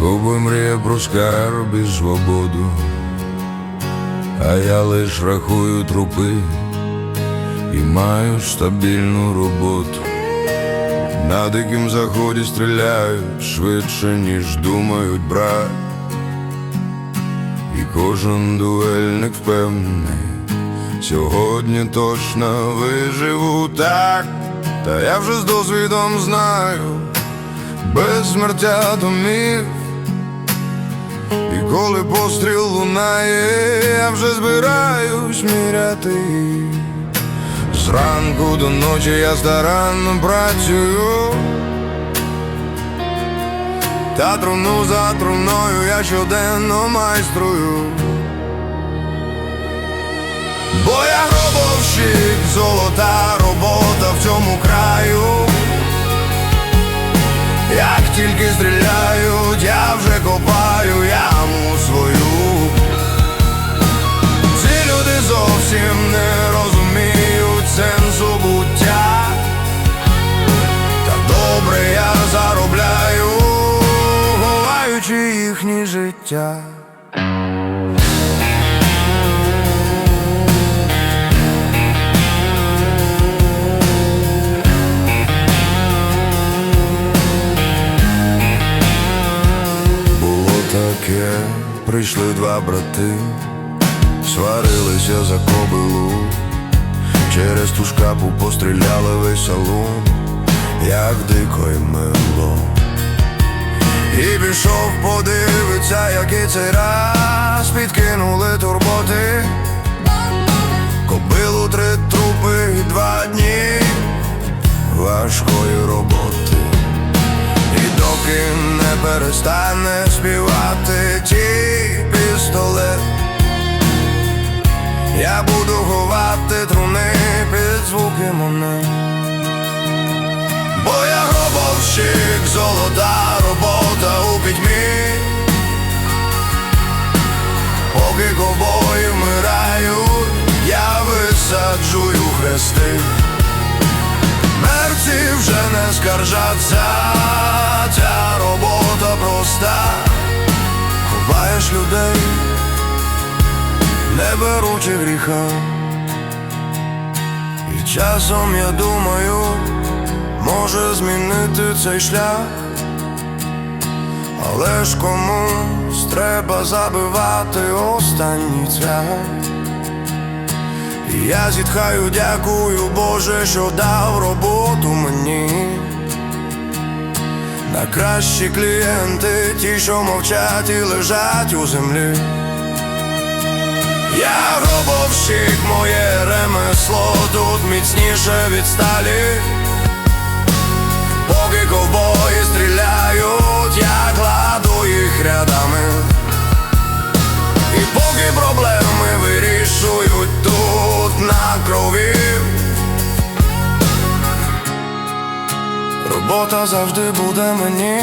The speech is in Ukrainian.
Губи мріє про скарб і свободу, а я лиш рахую трупи і маю стабільну роботу. На дикім заході стріляють швидше, ніж думають брат. І кожен дуельник впевнений, сьогодні точно виживу так, та я вже з досвідом знаю, без смертя домів. Коли постріл лунає, я вже збираюсь міряти. Зранку до ночі я старанно працюю. Та труну за труною я щоденно майструю. Бо я гробовщик, золота робота життя. Було таке, прийшли два брати, сварилися за кобилу, через ту шкапу постріляли весь салон, як дико й мило. І пішов подивиться, який цей раз підкинули турботи. Кобилу три трупи і два дні важкої роботи. І доки не перестане співати ті пістолет, я буду ховати труни під звуки монет. Бо я гробовщик, золота хрести. Мерці вже не скаржаться, ця робота проста. Ховаєш людей, не беручи гріха. І часом я думаю, може змінити цей шлях, але ж комусь треба забивати останній цвях. Я зітхаю, дякую Боже, що дав роботу мені. На кращі клієнти, ті, що мовчать і лежать у землі. Я гробовщик, моє ремесло тут міцніше від сталі. Робота завжди буде мені.